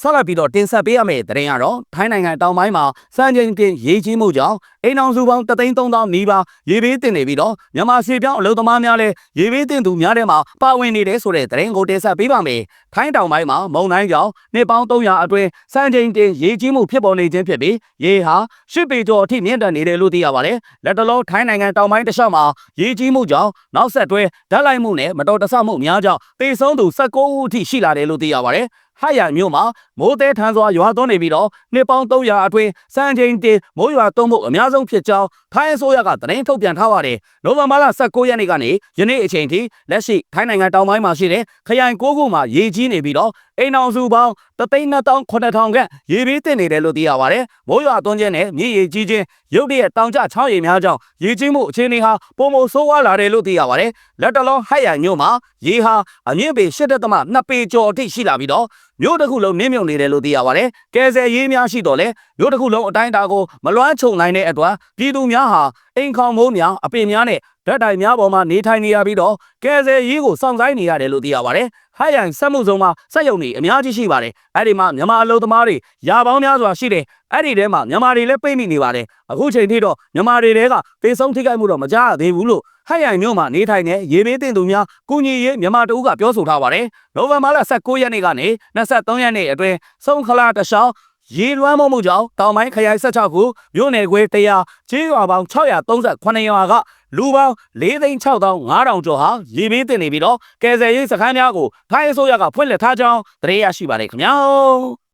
ဆက်လက်ပြီးတော့တင်ဆက်ပေးရမယ့်သတင်းကတော့ထိုင်းနိုင်ငံတောင်ပိုင်းမှာစံချိန်တင်ရေကြီးမှုကြောင့်အိမ်အောင်စုပေါင်း33000နီးပါးရေဘေးတင်နေပြီးတော့မြန်မာစီပြောင်းအလုပ်သမားများလည်းရေဘေးတင်သူများထဲမှာပါဝင်နေတယ်ဆိုတဲ့သတင်းကိုတင်ဆက်ပေးပါမယ်။ထိုင်းတောင်ပိုင်းမှာမုန်တိုင်းကြောင့်နှစ်ပေါင်း300အတွင်းစံချိန်တင်ရေကြီးမှုဖြစ်ပေါ်နေခြင်းဖြစ်ပြီးရေဟာရှစ်ပေကျော်အထိမြင့်တက်နေတယ်လို့သိရပါတယ်။လက်တလုံးထိုင်းနိုင်ငံတောင်ပိုင်းတစ်လျှောက်မှာရေကြီးမှုကြောင့်နောက်ဆက်တွဲဓာတ်လိုက်မှုနဲ့မတော်တဆမှုများကြောင့်တေဆုံးသူ19ဦးအထိရှိလာတယ်လို့သိရပါတယ်။ ဟရမြို့မှာမိုးတဲထန်စွာရွာသွန်းနေပြီးတော့နှစ်ပေါင်း300အတွင်းစံချိန်တင်မိုးရွာသွန်းမှုအများဆုံးဖြစ်ကြောင်းထိုင်းအစိုးရကသတင်းထုတ်ပြန်ထားပါတယ်။နိုဝင်ဘာလ19ရက်နေ့ကနေယနေ့အချိန်ထိလက်ရှိထိုင်းနိုင်ငံတောင်ပိုင်းမှာရှိတဲ့ခရိုင်9ခုမှာရေကြီးနေပြီးတော့အိမ်အောင်စုပေါင်း3,200,000ခန့်ရေဘေးတင်နေတယ်လို့သိရပါတယ်။မိုးရွာသွန်းခြင်းနဲ့မြေရေကြီးခြင်းရုတ်တရက်တောင်ကျချောင်းရေများကြောင့်ရေကြီးမှုအခြေအနေဟာပုံမဆိုးဝါးလာတယ်လို့သိရပါတယ်။လက်တလုံးဟရမြို့မှာရေဟာအမြင့်ပေ8.2ပေကျော်အထိရှိလာပြီးတော့ မြို့တစ်ခုလုံးနင်းမြုံနေတယ်လို့သိရပါတယ်။ကဲဆယ်ရေးများရှိတော့လေမြို့တစ်ခုလုံးအတိုင်းအတာကိုမလွှမ်းခြုံနိုင်တဲ့အတွက်ပြည်သူများဟာအိမ်ခေါင်မိုးများအပင်များနဲ့ဓာတ်တိုင်များပေါ်မှာနေထိုင်နေရပြီးတော့ကဲဆယ်ရေးကိုစောင့်ဆိုင်နေရတယ်လို့သိရပါတယ်။ဟရိုင်စက်မှုဆုံးမှာစက်ရုံတွေအများကြီးရှိပါတယ်။အဲ့ဒီမှာမြန်မာအလုပ်သမားတွေရာပေါင်းများစွာရှိတယ်။ အဲ့ဒီထဲမှာမြန်မာတွေလည်းပိတ်မိနေပါတယ်။အခုချိန်ထိတော့မြန်မာတွေတဲကသေဆုံးထိခိုက်မှုတော့မကြားရသေးဘူးလို့ဟရိုင်မြို့မှာနေထိုင်တဲ့ရေဘေးတင်သူများကုညီရေးမြန်မာတအုပ်ကပြောဆိုထားပါတယ်။နိုဝင်ဘာလ19ရက်နေ့ကနေ23ရက်နေ့အတွင်းစုံခလာတလျှောက်ရေလွှမ်းမိုးမှုကြောင့်တောင်ပိုင်းခရိုင်16ခုမြို့နယ်ခွဲ100ကျေးရွာပေါင်း638ရွာကလူပေါင်း4,6500ကျော်ဟာရေဘေးတင်နေပြီးတော့ကယ်ဆယ်ရေးစခန်းများကိုထိုင်းအစိုးရကဖွင့်လှစ်ထားကြောင်းသတင်းရရှိပါတယ်ခင်ဗျာ